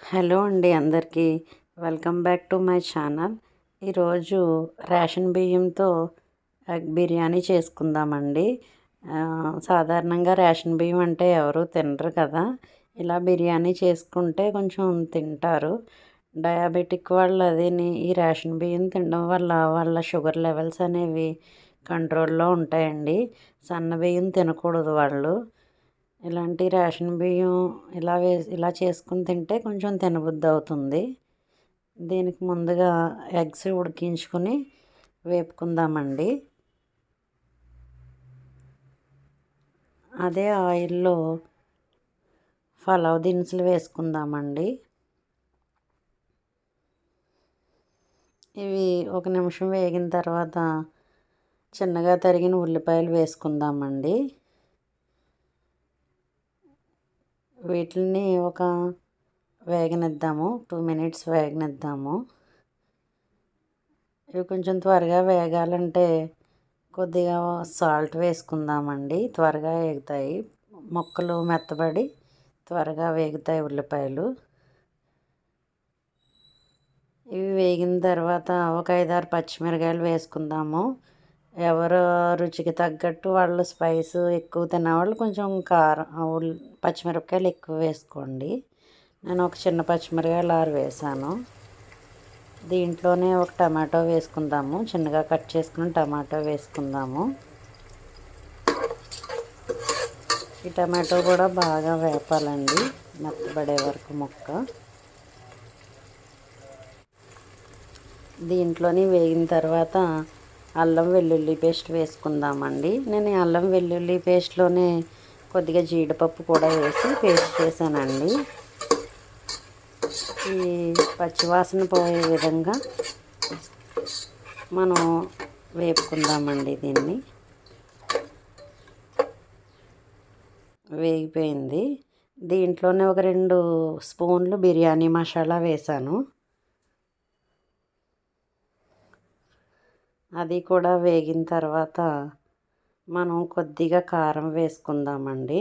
Hello అండి అందరికీ. Welcome back to my channel. ఈరోజు రేషన్ బియ్యంతో ఎగ్ బిర్యానీ చేసుకుందామండి. సాధారణంగా రేషన్ బియ్యం అంటే ఎవరు తినరు కదా. ఇలా బిర్యానీ చేసుకుంటే కొంచెం తింటారు. డయాబెటిక్ వాళ్ళు అదేని ఈ రేషన్ బియ్యం తినడం వల్ల వాళ్ళ షుగర్ లెవెల్స్ అనేవి కంట్రోల్లో ఉంటాయండి. సన్న బియ్యం తినకూడదు వాళ్ళు. ఇలాంటి రేషన్ బియ్యం ఇలా వే ఇలా చేసుకుని తింటే కొంచెం తినబుద్ధి అవుతుంది. దీనికి ముందుగా ఎగ్స్ ఉడికించుకొని వేపుకుందామండి. అదే ఆయిల్లో ఫలావ్ దినుసులు వేసుకుందామండి. ఇవి ఒక నిమిషం వేగిన తర్వాత చిన్నగా తరిగిన ఉల్లిపాయలు వేసుకుందామండి. వీటిని ఒక వేగనిద్దాము. Two minutes వేగనిద్దాము. ఇవి కొంచెం త్వరగా వేగాలంటే కొద్దిగా సాల్ట్ వేసుకుందామండి. త్వరగా వేగుతాయి. మొక్కలు మెత్తబడి త్వరగా వేగుతాయి ఉల్లిపాయలు. ఇవి వేగిన తర్వాత ఒక ఐదారు పచ్చిమిరకాయలు వేసుకుందాము. ఎవరు రుచికి తగ్గట్టు వాళ్ళు స్పైస్ ఎక్కువ తినేవాళ్ళు కొంచెం కారం పచ్చిమిరపకాయలు ఎక్కువ వేసుకోండి. నేను ఒక చిన్న పచ్చిమిరపకాయలు ఆరు వేసాను. దీంట్లోనే ఒక టమాటో వేసుకుందాము. చిన్నగా కట్ చేసుకుని టమాటో వేసుకుందాము. ఈ టమాటో కూడా బాగా వేపాలండి మెత్తబడే వరకు ముక్క. దీంట్లోని వేగిన తర్వాత అల్లం వెల్లుల్లి పేస్ట్ వేసుకుందామండి. నేను అల్లం వెల్లుల్లి పేస్ట్లోనే కొద్దిగా జీడిపప్పు కూడా వేసి పేస్ట్ చేశానండి. ఈ పచ్చివాసన పోయే విధంగా మనం వేపుకుందామండి దీన్ని. వేగిపోయింది. దీంట్లోనే ఒక రెండు స్పూన్లు బిర్యానీ మసాలా వేసాను అది కూడా వేగిన తర్వాత మనం కొద్దిగా కారం వేసుకుందామండి.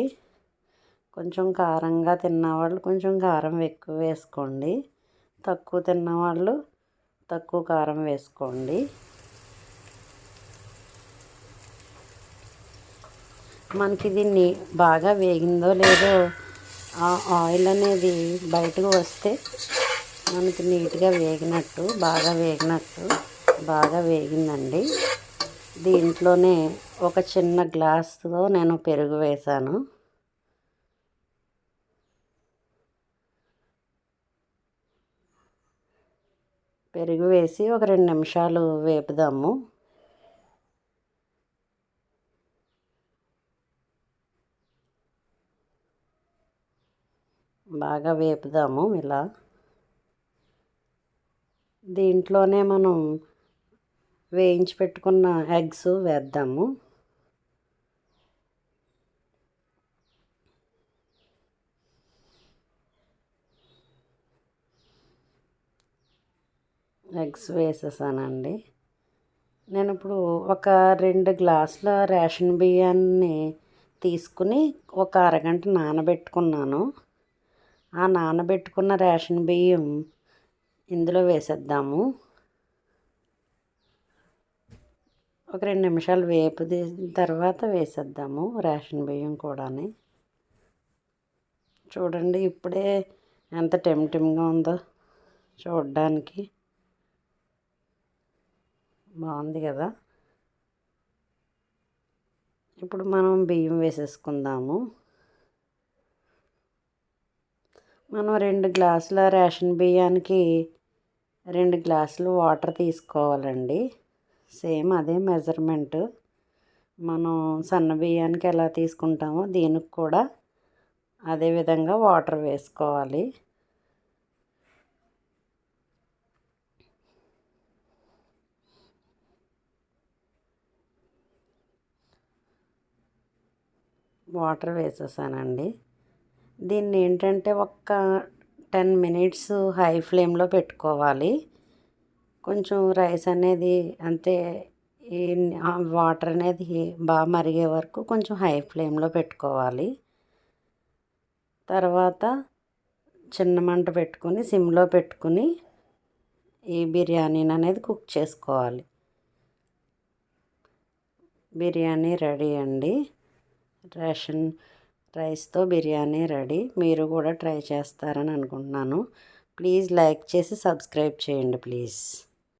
కొంచెం కారంగా తిన్నవాళ్ళు కొంచెం కారం ఎక్కువ వేసుకోండి. తక్కువ తిన్నవాళ్ళు తక్కువ కారం వేసుకోండి. మనకి దీన్ని బాగా వేగిందో లేదో ఆ ఆయిల్ అనేది బయటకు వస్తే మనకి నీట్గా వేగినట్టు బాగా వేగినట్టు బాగా వేగిందండి. దీంట్లోనే ఒక చిన్న గ్లాస్తో నేను పెరుగు వేశాను పెరుగు వేసి ఒక రెండు నిమిషాలు వేపుదాము. బాగా వేపుదాము ఇలా. దీంట్లోనే మనం వేయించి పెట్టుకున్న ఎగ్స్ వేద్దాము. ఎగ్స్ వేసేసానండి. నేను ఇప్పుడు ఒక రెండు గ్లాసుల రేషన్ బియ్యాన్ని తీసుకుని ఒక అరగంట నానబెట్టుకున్నాను. ఆ నానబెట్టుకున్న రేషన్ బియ్యం ఇందులో వేసేద్దాము. ఒక రెండు నిమిషాలు వేపు తర్వాత వేసేద్దాము రేషన్ బియ్యం కూడాని. చూడండి ఇప్పుడే ఎంత టెమ్టెమ్గా ఉందో చూడడానికి. బాగుంది కదా? ఇప్పుడు మనం బియ్యం వేసేసుకుందాము. మనం రెండు గ్లాసుల రేషన్ బియ్యానికి రెండు గ్లాసులు వాటర్ తీసుకోవాలండి. సేమ్ అదే మెజర్మెంట్. మనం సన్న బియ్యానికి ఎలా తీసుకుంటామో దీనికి కూడా అదే విధంగా వాటర్ వేసుకోవాలి. వాటర్ వేసేసానండి. దీన్ని ఏంటంటే ఒక్క టెన్ మినిట్స్ హై ఫ్లేమ్లో పెట్టుకోవాలి. కొంచెం రైస్ అనేది అంతే ఈ వాటర్ అనేది బాగా మరిగే వరకు కొంచెం హై ఫ్లేమ్లో పెట్టుకోవాలి. తర్వాత చిన్న మంట పెట్టుకుని సిమ్లో పెట్టుకుని ఈ బిర్యానీని అనేది కుక్ చేసుకోవాలి. బిర్యానీ రెడీ అండి. రేషన్ రైస్తో బిర్యానీ రెడీ. మీరు కూడా ట్రై చేస్తారని అనుకుంటున్నాను. ప్లీజ్ లైక్ చేసి సబ్స్క్రైబ్ చేయండి ప్లీజ్.